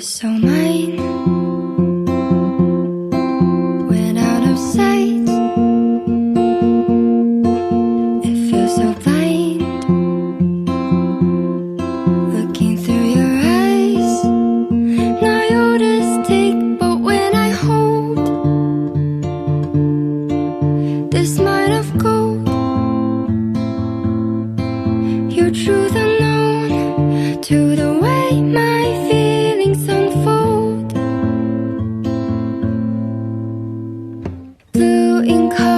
was so mine. Went out of sight. It feels so blind Looking through your eyes. Now you take But when I hold This mine of gold Your truth unknown To 停靠